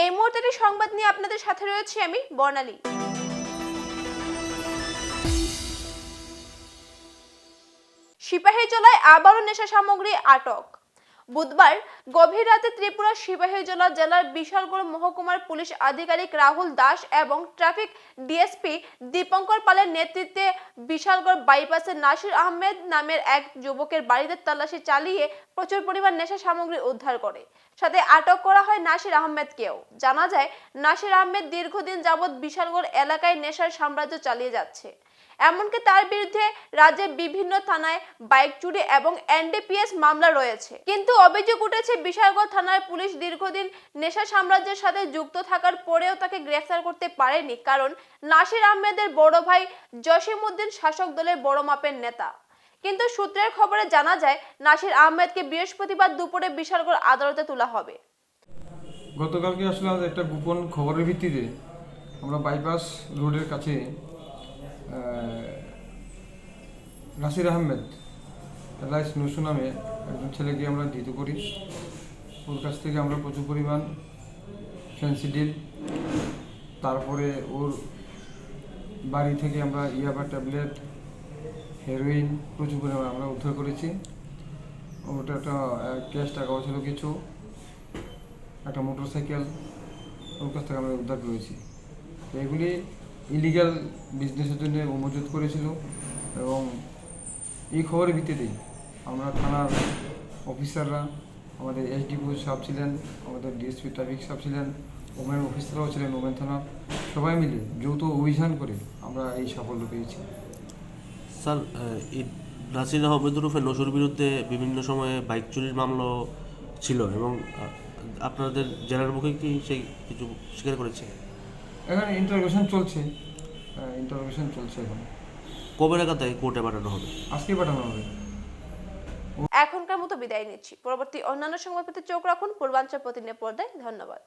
এই মুহূর্তে সংবাদ নিয়ে আপনাদের সাথে রয়েছে আমি, বর্ণালী। সিপাহী জেলায় আবারও নেশা সামগ্রী আটক। বুধবার গভীর রাতে ত্রিপুরা সিপাহীজলা জেলার বিশালগড় মহকুমার পুলিশ আধিকারিক রাহুল দাস এবং ট্রাফিক ডিএসপি দীপঙ্কর পালের নেতৃত্বে বিশালগড় বাইপাসে নাসির আহমেদ নামের এক যুবকের বাড়িতে তল্লাশি চালিয়ে প্রচুর পরিমাণ নেশা সামগ্রী উদ্ধার করে। সাথে আটক করা হয় নাসির আহমেদকেও। জানা যায়, নাসির আহমেদ দীর্ঘদিন যাবৎ বিশালগড় এলাকায় নেশার সাম্রাজ্য চালিয়ে যাচ্ছে। এমনকি তার বিরুদ্ধে রাজ্যের বিভিন্ন থানায় বাইক চুরি এবং এনডিপিএস মামলা রয়েছে। কিন্তু অভিযোগ উঠেছে, বিশালগড় থানার পুলিশ দীর্ঘদিন নেশা সাম্রাজ্যের সাথে যুক্ত থাকার পরেও তাকে গ্রেফতার করতে পারেনি, কারণ নাসির আহমেদের বড় ভাই জসিমউদ্দিন শাসক দলের বড় মাপের নেতা। কিন্তু সূত্রের খবরে জানা যায়, নাসির আহমেদকে বৃহস্পতিবার দুপুরে বিশালগড় আদালতে তোলা হবে। গতকালকে আসলে একটা গোপন খবরের ভিত্তিতে আমরা বাইপাস রোডের কাছে নাসির আহমেদ এলাইস নসু নামে একজন ছেলেকে আমরা ধৃত করি। ওর কাছ থেকে আমরা প্রচুর পরিমাণ ফেন্সিডিল তারপরে ওর বাড়ি থেকে আমরা ইয়াবা ট্যাবলেট হেরোইন প্রচুর পরিমাণ আমরা উদ্ধার করেছি। ওটা একটা ক্যাশ টাকাও ছিল কিছু। একটা মোটরসাইকেল ওর কাছ থেকে আমরা উদ্ধার করেছি। এগুলি ইলিগাল বিজনেসের জন্য মজুত করেছিল এবং এই খবরের ভিত্তিতেই আমরা থানার অফিসাররা আমাদের এসডিপো সাহেব ছিলেন, আমাদের ডিএসপি ট্রাফিক সাহেব ছিলেন, ওমেন অফিসাররাও ছিলেন ওমেন থানার সবাই মিলে যৌথ অভিযান করে আমরা এই সাফল্য পেয়েছি। স্যার নাসির আহমেদ রুফে নসুর বিরুদ্ধে বিভিন্ন সময়ে বাইক চুরির মামলা ছিল এবং আপনাদের জেলার মুখে কি সেই কিছু স্বীকার করেছে? এখানে ইন্টারোগেশন চলছে। হ্যাঁ, ইন্টারোগেশন চলছে এখন। কবে নাগাদ কোর্টে পাঠানো হবে? আজকে পাঠানো হবে। এখনকার মতো বিদায় নিচ্ছি। পরবর্তী অন্যান্য সংবাদ পেতে চোখ রাখুন। পূর্বাঞ্চল প্রতিদিনের পর্দায় ধন্যবাদ।